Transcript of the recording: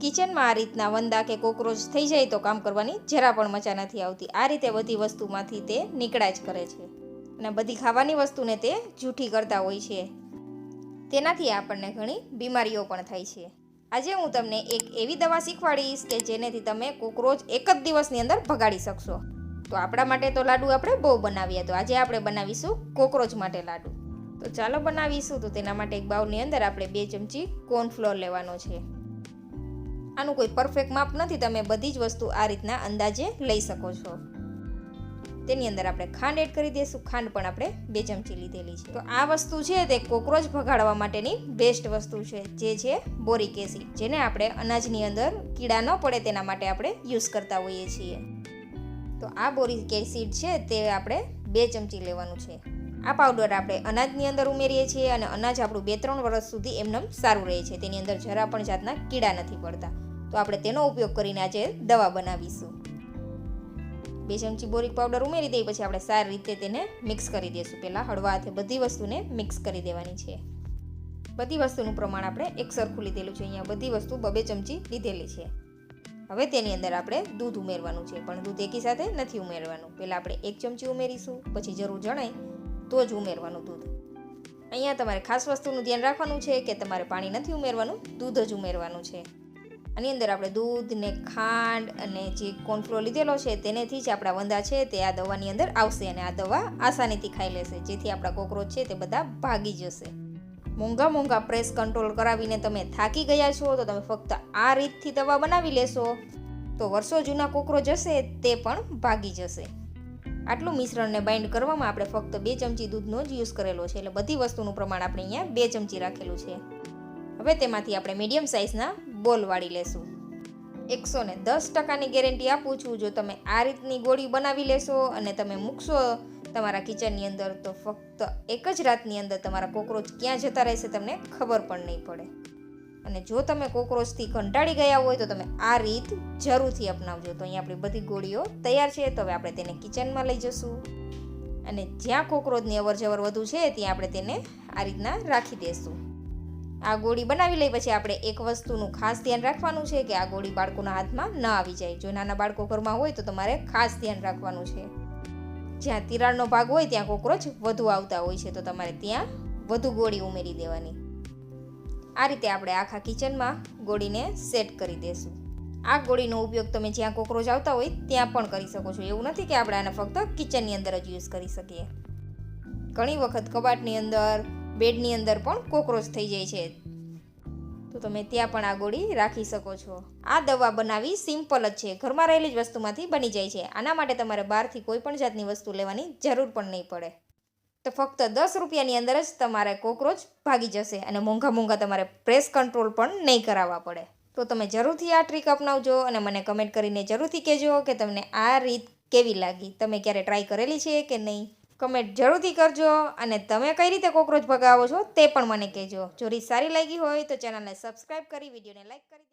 કિચનમાં આ રીતના વંદા કે કોકરોચ થઈ જાય તો કામ કરવાની જરા પણ મજા નથી આવતી. આ રીતે બધી વસ્તુમાંથી તે નીકળ્યા જ કરે છે. અને બધી ખાવાની વસ્તુને તે જૂઠી કરતા હોય છે. તેનાથી આપણને ઘણી બીમારીઓ પણ થાય છે. આજે હું તમને એક એવી દવા શીખવાડીશ કે જેનેથી તમે કોકરોચ એક જ દિવસની અંદર ભગાડી શકશો. તો આપણા માટે તો લાડુ આપણે બહુ બનાવીએ. તો આજે આપણે બનાવીશું કોકરોચ માટે લાડુ. તો ચાલો બનાવીશું. તો તેના માટે એક બાઉલની અંદર આપણે બે ચમચી કોર્નફ્લોર લેવાનો છે. આનું કોઈ પરફેક્ટ માપ નથી, તમે બધી જ વસ્તુ આ રીતના અંદાજે લઈ શકો છો. તેની અંદર આપણે ખાંડ એડ કરી દઈશું, ખાંડ પણ આપણે બે ચમચી લીધેલી છે. તો આ વસ્તુ છે તે કોકરોચ ભગાડવા માટેની બેસ્ટ વસ્તુ છે, જે છે બોરિક એસિડ, જેને આપણે અનાજની અંદર કીડા ન પડે તેના માટે આપણે યુઝ કરતા હોઈએ છીએ. તો આ બોરિક એસિડ છે તે આપણે બે ચમચી લેવાનું છે. આ પાવડર આપણે અનાજની અંદર ઉમેરીએ છીએ અને અનાજ આપણું બે ત્રણ વર્ષ સુધી એમનેમ સારું રહે છે. તેની અંદર જરા પણ જાતના કીડા નથી પડતા. તો આપણે તેનો ઉપયોગ કરીને આજે દવા બનાવીશું. બે ચમચી બોરિક પાવડર ઉમેરી દઈએ, પછી આપણે સારી રીતે તેને મિક્સ કરી દઈશું. પહેલાં હળવા હાથે બધી વસ્તુને મિક્સ કરી દેવાની છે. બધી વસ્તુનું પ્રમાણ આપણે એક સરખું લીધેલું છે. અહીંયા બધી વસ્તુ બબે ચમચી લીધેલી છે. હવે તેની અંદર આપણે દૂધ ઉમેરવાનું છે, પણ દૂધ એકી સાથે નથી ઉમેરવાનું. પહેલાં આપણે એક ચમચી ઉમેરીશું, પછી જરૂર જણાય તો જ ઉમેરવાનું દૂધ. અહીંયા તમારે ખાસ વસ્તુનું ધ્યાન રાખવાનું છે કે તમારે પાણી નથી ઉમેરવાનું, દૂધ જ ઉમેરવાનું છે. આની અંદર આપણે દૂધ ને ખાંડ અને જે કોર્નફ્લો લીધેલો છે તેનેથી જ આપણા વંદા છે તે આ દવાની અંદર આવશે અને આ દવા આસાનીથી ખાઈ લેશે. જેથી આપણા કોકરોચ છે તે બધા ભાગી જશે. મોંઘા મોંઘા પ્રેસ કંટ્રોલ કરાવીને તમે થાકી ગયા છો તો તમે ફક્ત આ રીતથી દવા બનાવી લેશો. તો વર્ષો જૂના કોકરોચ હશે તે પણ ભાગી જશે. આટલું મિશ્રણને બાઇન્ડ કરવામાં આપણે ફક્ત બે ચમચી દૂધનો જ યુઝ કરેલો છે. એટલે બધી વસ્તુનું પ્રમાણ આપણે અહીંયા બે ચમચી રાખેલું છે. હવે તેમાંથી આપણે મીડિયમ સાઇઝના બોલ વાળી લેશું. એકસો ને દસ ટકાની ગેરંટી આપું છું. જો તમે આ રીતની ગોળી બનાવી લેશો અને તમે મૂકશો તમારા કિચનની અંદર, તો ફક્ત એક જ રાતની અંદર તમારા કોકરોચ ક્યાં જતા રહેશે તમને ખબર પણ નહીં પડે. અને જો તમે કોકરોચથી કંટાળી ગયા હોય, તો તમે આ રીત જરૂરથી અપનાવજો. તો અહીંયા આપણી બધી ગોળીઓ તૈયાર છે. તો હવે આપણે તેને કિચનમાં લઈ જશું. અને જ્યાં કોકરોચની અવર જવર વધુ છે, ત્યાં આપણે તેને આ રીતના રાખી દઈશું આ ગોળી બનાવી લઈ પછી આપણે એક વસ્તુનું ખાસ ધ્યાન રાખવાનું છે કે આ ગોળી બાળકોના હાથમાં ન આવી જાય. જો નાના બાળકો ઘરમાં હોય તો તમારે ખાસ ધ્યાન રાખવાનું છે. જ્યાં તિરાડનો ભાગ હોય ત્યાં કોકરોચ વધુ આવતા હોય છે તો તમારે ત્યાં વધુ ગોળી ઉમેરી દેવાની. આ રીતે આપણે આખા કિચનમાં ગોળીને સેટ કરી દેશું. આ ગોળીનો ઉપયોગ તમે જ્યાં કોકરોચ આવતા હોય ત્યાં પણ કરી શકો છો. એવું નથી કે આપણે આને ફક્ત કિચનની અંદર જ યુઝ કરી શકીએ. ઘણી વખત કબાટની અંદર બેડની અંદર પણ કોકરોચ થઈ જાય છે. તો તમે ત્યાં પણ આ ગોળી રાખી શકો છો. આ દવા બનાવી સિમ્પલ જ છે. ઘરમાં રહેલી જ વસ્તુમાંથી બની જાય છે. આના માટે તમારે બહારથી કોઈ પણ જાતની વસ્તુ લેવાની જરૂર પણ નહીં પડે. તો ફક્ત દસ રૂપિયાની અંદર જ તમારે કોકરોચ ભાગી જશે અને મોંઘા મોંઘા તમારે પ્રેસ કંટ્રોલ પણ નહીં કરાવવા પડે. તો તમે જરૂરથી આ ટ્રીક અપનાવજો અને મને કમેન્ટ કરીને જરૂરથી કહેજો કે તમને આ રીત કેવી લાગી. તમે ક્યારે ટ્રાય કરેલી છે કે નહીં? કમેન્ટ જરૂરથી કરજો અને તમે કઈ રીતે કોકરોચ ભગાવો છો તે પણ મને કહેજો. જો રીત સારી લાગી હોય તો ચેનલને સબસ્ક્રાઈબ કરી, વિડીયોને લાઈક કરી